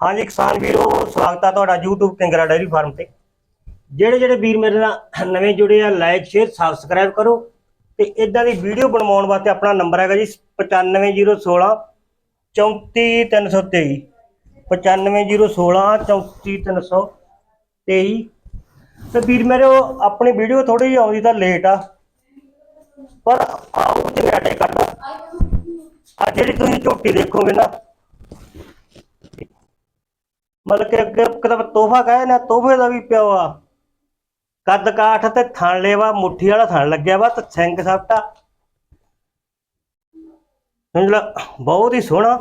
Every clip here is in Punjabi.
ਹਾਂਜੀ ਕਿਸਾਨ ਵੀਰੋ, ਸਵਾਗਤ ਆ ਤੁਹਾਡਾ YouTube ਕਿੰਗਰਾ ਡੈਰੀ ਫਾਰਮ ਤੇ। ਜਿਹੜੇ ਜਿਹੜੇ ਵੀਰ ਮੇਰੇ ਨਾਲ ਨਵੇਂ ਜੁੜੇ ਆ ਲਾਈਕ ਸ਼ੇਅਰ ਸਬਸਕ੍ਰਾਈਬ ਕਰੋ। ਤੇ ਇਦਾਂ ਦੀ ਵੀਡੀਓ ਬਣਵਾਉਣ ਵਾਸਤੇ ਆਪਣਾ ਨੰਬਰ ਹੈਗਾ ਜੀ 95016 34323 95016 34323 ਤੇ ਵੀਰ ਮੇਰੇ ਆਪਣੀ ਵੀਡੀਓ ਥੋੜੀ ਜਿਹੀ ਆਉਂਦੀ ਤਾਂ ਲੇਟ ਆ। ਪਰ ਆਉ ਤੇ ਅਟੇ ਕਰਦਾ ਆ ਜਿਹੜੀ ਤੁਸੀਂ ਝੋਟੀ ਦੇਖੋਗੇ ਨਾ ਮਤਲਬ ਕਿ ਅੱਗੇ ਕਦਮ ਤੋਹਫਾ ਕਹੇ ਨਾ ਤੋਹਫੇ ਦਾ ਵੀ ਪਿਓ ਆ। ਕੱਦ ਕਾਠ ਤੇ ਥਣ ਲੇਵਾ, ਮੁੱਠੀ ਵਾਲਾ ਥਣ ਲੱਗਿਆ ਵਾ ਤੇ ਸਿੰਘ ਸਪਟਾ। ਸਮਝਲਾ ਬਹੁਤ ਹੀ ਸੋਹਣਾ,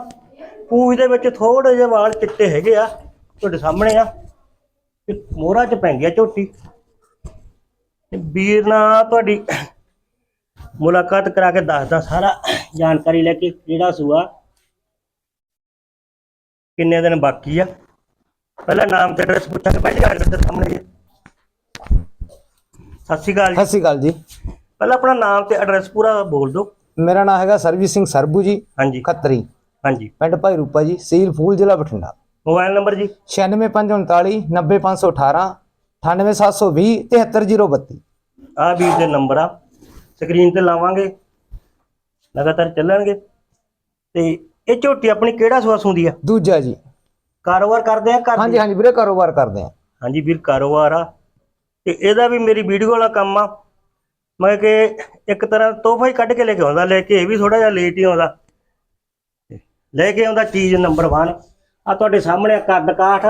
ਪੂਜ ਦੇ ਵਿੱਚ ਥੋੜੇ ਜਿਹੇ ਵਾਲ ਚਿੱਟੇ ਹੈਗੇ ਆ, ਤੁਹਾਡੇ ਸਾਹਮਣੇ ਆ। ਤੇ ਮੋਹਰਾ ਚ ਪੈਂਦੀ ਆ ਝੋਟੀ। ਵੀਰ ਨਾਲ ਤੁਹਾਡੀ ਮੁਲਾਕਾਤ ਕਰਾ ਕੇ ਦੱਸਦਾ ਸਾਰਾ, ਜਾਣਕਾਰੀ ਲੈ ਕੇ ਕਿਹੜਾ ਸੂਆ, ਕਿੰਨੇ ਦਿਨ ਬਾਕੀ ਆ। ਪਹਿਲਾਂ ਨਾਮ ਤੇ ਐਡਰੈਸ ਪੁੱਛਾਂਗੇ ਪਹਿਲੀ ਗੱਲ ਤੇ ਸਾਹਮਣੇ ਜੀ ਸਤਿ ਸ਼੍ਰੀ ਅਕਾਲ ਜੀ। ਸਤਿ ਸ਼੍ਰੀ ਅਕਾਲ ਜੀ। ਪਹਿਲਾਂ ਆਪਣਾ ਨਾਮ ਤੇ ਐਡਰੈਸ ਪੂਰਾ ਬੋਲ ਦਿਓ। ਮੇਰਾ ਨਾਮ ਹੈਗਾ ਸਰਬਜੀਤ ਸਿੰਘ ਸਰਬੂ ਜੀ ਹਾਂਜੀ। ਖੱਤਰੀ। ਹਾਂਜੀ। ਪਿੰਡ ਭਾਈ ਰੂਪਾ ਜੀ ਸੀਲ ਫੂਲ ਜ਼ਿਲ੍ਹਾ ਬਠਿੰਡਾ। ਮੋਬਾਈਲ ਨੰਬਰ ਜੀ? 96539 90518 98720 73032 ਆਹ ਵੀਰ ਦੇ ਨੰਬਰ ਆ। ਸਕਰੀਨ ਤੇ ਲਾਵਾਂਗੇ। ਲਗਾਤਾਰ ਚੱਲਣਗੇ। ਤੇ ਇਹ ਝੋਟੀ ਆਪਣੀ ਕਿਹੜਾ ਸੂਆ ਸੁੰਦੀ ਆ? ਦੂਜਾ ਜੀ। ਕਾਰੋਬਾਰ ਕਰਦੇ ਆ ਘਰ ਹਾਂਜੀ ਹਾਂਜੀ ਵੀਰੇ ਕਾਰੋਬਾਰ ਕਰਦੇ ਆ। ਹਾਂਜੀ ਵੀਰ ਕਾਰੋਬਾਰ ਆ। ਤੇ ਇਹਦਾ ਵੀ ਮੇਰੀ ਵੀਡੀਓ ਵਾਲਾ ਕੰਮ ਆ। ਮੈਂ ਕਿ ਇੱਕ ਤਰ੍ਹਾਂ ਤੋਹਫਾ ਹੀ ਕੱਢ ਕੇ ਲੈ ਕੇ ਆਉਂਦਾ ਲੈ ਕੇ ਇਹ ਵੀ ਥੋੜਾ ਜਿਹਾ ਲੇਟ ਹੀ ਆਉਂਦਾ। ਲੈ ਕੇ ਆਉਂਦਾ ਚੀਜ਼ ਨੰਬਰ 1 ਆ ਤੁਹਾਡੇ ਸਾਹਮਣੇ ਕੱਦ ਕਾਠ।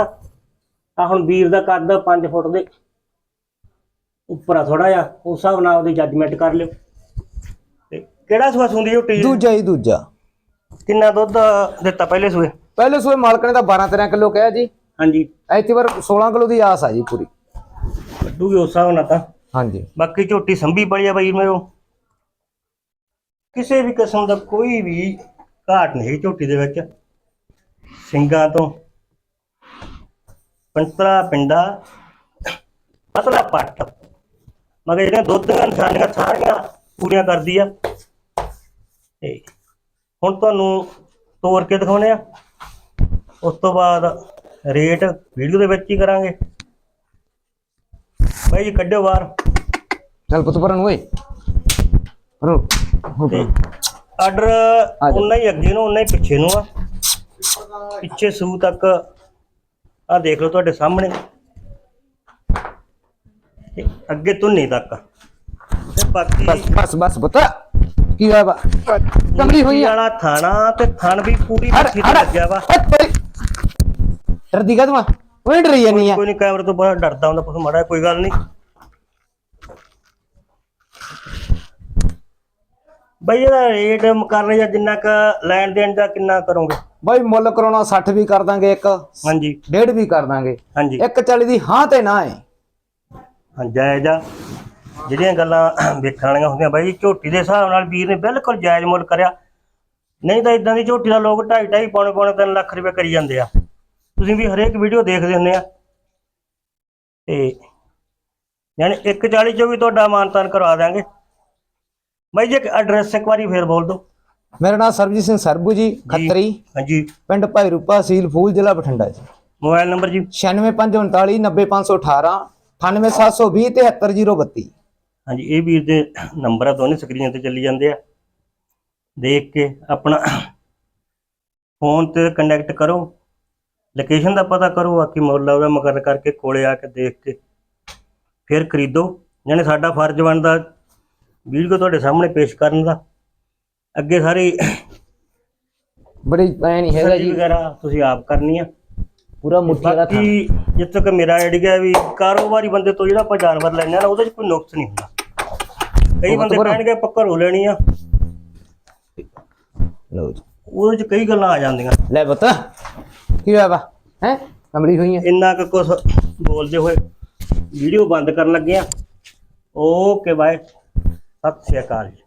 ਆ ਹੁਣ ਵੀਰ ਦਾ ਕੱਦ 5 ਫੁੱਟ ਦੇ ਉੱਪਰ ਆ ਥੋੜਾ ਜਿਹਾ। ਉਸ ਹਿਸਾਬ ਨਾਲ ਉਹਦੀ ਜੱਜਮੈਂਟ ਕਰ ਲਿਓ। ਤੇ ਕਿਹੜਾ ਸੂਆ ਸੁੰਦੀ ਝੋਟੀ ਦੂਜਾ ਹੀ ਦੂਜਾ। ਕਿੰਨਾ ਦੁੱਧ ਦਿੱਤਾ ਪਹਿਲੇ ਸੂਏ? ਪਹਿਲੇ ਸੂਏ ਮਾਲਕ ਨੇ ਤਾਂ 12 13 ਕਿਲੋ ਕਿਹਾ ਜੀ। ਹਾਂਜੀ। ਐਤੀ ਵਾਰ 16 ਕਿਲੋ ਦੀ ਆਸ ਆ ਜੀ ਪੂਰੀ। ਕੱਢੂਗੀ ਉਸ ਹਿਸਾਬ ਨਾਲ ਤਾਂ। ਹਾਂਜੀ। ਬਾਕੀ ਝੋਟੀ ਸੰਭੀ ਬੜੀ ਆ ਬਾਈ ਮੇਰੋ ਕਿਸੇ ਵੀ ਕਿਸਮ ਦਾ ਕੋਈ ਵੀ ਘਾਟ ਨਹੀਂ ਝੋਟੀ ਦੇ ਵਿੱਚ। ਸਿੰਘਾਂ ਤੋਂ ਪੰਤਰਾ ਪਿੰਡਾ ਪਤਲਾ ਪੱਟ। ਮਗਰ ਜਿਹੜੀਆਂ ਦੁੱਧ ਦੀਆਂ ਨਿਸ਼ਾਨੀਆਂ ਸਾਰੀਆਂ ਪੂਰੀਆਂ ਕਰਦੀ ਆ। ਤੇ ਹੁਣ ਤੁਹਾਨੂੰ ਤੋੜ ਕੇ ਦਿਖਾਉਣੇ ਆ। ਉਸ ਤੋਂ ਬਾਅਦ ਰੇਟ ਵੀਡੀਓ ਦੇ ਵਿੱਚ ਹੀ ਕਰਾਂਗੇ। ਬਾਈ ਜੀ ਕੱਢਿਓ ਬਾਹਰ। ਚੱਲ ਪੁੱਤ ਪਰਨ ਓਏ। ਰੋ ਆਰਡਰ ਉਨਾ ਹੀ ਅੱਗੇ ਨੂੰ ਉਨਾ ਹੀ ਪਿੱਛੇ ਨੂੰ ਆ। ਪਿੱਛੇ ਸੂ ਤੱਕ ਆ ਦੇਖ ਲਓ ਤੁਹਾਡੇ ਸਾਹਮਣੇ। ਤੇ ਅੱਗੇ ਧੁੰਨੀ ਤੱਕ ਤੇ ਬਾਕੀ ਬਸ ਬਸ ਬਸ ਪੁੱਤ। ਕੀ ਹੋਇਆ ਬਾ ਕਮਲੀ ਹੋਈ ਵਾਲਾ ਥਾਣਾ ਤੇ ਥਣ ਵੀ ਪੂਰੀ ਮੱਛੀ ਤੇ ਲੱਗਿਆ ਵਾ। ਡਰਦੀ ਕਾ ਤੂੰ ਓਏ ਡਰੀ ਜਾਨੀ ਆ। ਕੋਈ ਨਹੀਂ ਕੈਮਰੇ ਤੋਂ ਬੜਾ ਡਰਦਾ ਹੁੰਦਾ ਕੁਛ ਮਾੜਾ ਕੋਈ ਗੱਲ ਨਹੀਂ ਬਈ ਇਹਦਾ ਰੇਟ ਕਰਨੇ ਜਾਂ ਜਿੰਨਾ ਕ ਲੈਣ ਦੇਣ ਦਾ ਕਿੰਨਾ ਕਰੋਗੇ? ਬਾਈ ਮੁੱਲ ਕਰਾਉਣਾ 60 ਵੀ ਕਰ ਦਾਂਗੇ ਇੱਕ ਹਾਂਜੀ। ਡੇਢ ਵੀ ਕਰ ਦਾਂਗੇ। ਹਾਂਜੀ। ਇੱਕ 40 ਦੀ ਹਾਂ ਤੇ ਨਾ ਹੈ ਹਾਂ ਜਾਇਜ਼ ਆ। ਜਿਹੜੀਆਂ ਗੱਲਾਂ ਵੇਖਣ ਵਾਲੀਆਂ ਹੁੰਦੀਆਂ ਬਾਈ ਝੋਟੀ ਦੇ ਹਿਸਾਬ ਨਾਲ ਵੀਰ ਨੇ ਬਿਲਕੁਲ ਜਾਇਜ਼ ਮੁੱਲ ਕਰਿਆ। ਨਹੀਂ ਤਾਂ ਇਦਾਂ ਦੀ ਝੋਟੀ ਦਾ ਲੋਕ 2.5 2.5 ਪੌਣੇ ਪੌਣੇ 3 ਲੱਖ ਰੁਪਏ ਕਰੀ ਜਾਂਦੇ ਆ। ਤੁਸੀਂ ਵੀ ਹਰੇਕ ਵੀਡੀਓ ਦੇਖਦੇ ਹੁੰਦੇ ਆ। ਤੇ ਯਾਨੀ 140 ਚੋਂ ਵੀ ਤੁਹਾਡਾ ਮਾਨਤਾਨ ਕਰਵਾ ਦਾਂਗੇ ਬਾਈ ਜੀ ਐਡਰੈਸ ਇੱਕ ਵਾਰੀ ਫੇਰ ਬੋਲ ਦਿਓ। ਮੇਰਾ ਨਾਮ ਸਰਬਜੀਤ ਸਿੰਘ ਸਰਬੂ ਜੀ ਖੱਤਰੀ। ਹਾਂਜੀ। ਪਿੰਡ ਭਾਈ ਰੂਪਾ ਸੀਲ ਫੂਲ ਜ਼ਿਲ੍ਹਾ ਬਠਿੰਡਾ ਜੀ। ਮੋਬਾਈਲ ਨੰਬਰ ਜੀ। 96539 90518 98720 73032 ਹਾਂਜੀ ਇਹ ਵੀਰ ਦੇ ਨੰਬਰ ਆ ਦੋਨੇ ਸਕਰੀਨ ਤੇ ਚੱਲੀ ਜਾਂਦੇ ਆ। ਦੇਖ ਕੇ ਆਪਣਾ ਫੋਨ ਤੇ ਕਨੈਕਟ ਕਰੋ। ਲੋਕੇਸ਼ਨ ਦਾ ਪਤਾ ਕਰੋ ਬਾਕੀ ਮੁੱਲ ਉਹਦਾ ਮਗਰ ਕਰਕੇ ਕੋਲੇ ਆ ਕੇ ਦੇਖ ਕੇ ਫਿਰ ਖਰੀਦੋ। ਯਾਨੀ ਸਾਡਾ ਫਰਜ਼ ਬਣਦਾ ਵੀਡੀਓ ਤੁਹਾਡੇ ਸਾਹਮਣੇ ਪੇਸ਼ ਕਰਨ ਦਾ। ਅੱਗੇ ਸਾਰੀ ਬੜੀ ਐ ਨਹੀਂ ਹੈਗਾ ਜੀ। ਵਗੈਰਾ ਤੁਸੀਂ ਆਪ ਕਰਨੀ ਆ। ਪੂਰਾ ਮੁੱਠੀ ਦਾ ਥਾਂ ਬਾਕੀ ਜਿੱਥੇ ਤੱਕ ਮੇਰਾ ਆਈਡੀਆ ਵੀ ਕਾਰੋਬਾਰੀ ਬੰਦੇ ਤੋਂ ਜਿਹੜਾ ਆਪਾਂ ਜਾਨਵਰ ਆ ਨਾ ਉਹਦੇ 'ਚ ਕੋਈ ਨੁਕਸ ਨਹੀਂ ਹੁੰਦਾ। ਕਈ ਬਹੁਤ ਬੰਦੇ ਬੜਾ। ਕਹਿਣਗੇ ਆਪਾਂ ਘਰੋਂ ਲੈਣੀ ਆ। ਲਓ ਜੀ। ਉਹਦੇ 'ਚ ਕਈ ਗੱਲਾਂ ਆ ਜਾਂਦੀਆਂ। ਲੈ ਪੁੱਤ। ਕੀ ਹੋਇਆ ਵਾ? ਹੈ? ਕਮਲੀ ਹੋਈ ਹੈ ਇੰਨਾ ਕੁ ਕੁਛ ਬੋਲਦੇ ਹੋਏ ਵੀਡੀਓ ਬੰਦ ਕਰਨ ਲੱਗੇ ਆ। Okay bye. ਸਤਿ ਸ਼੍ਰੀ ਅਕਾਲ ਜੀ।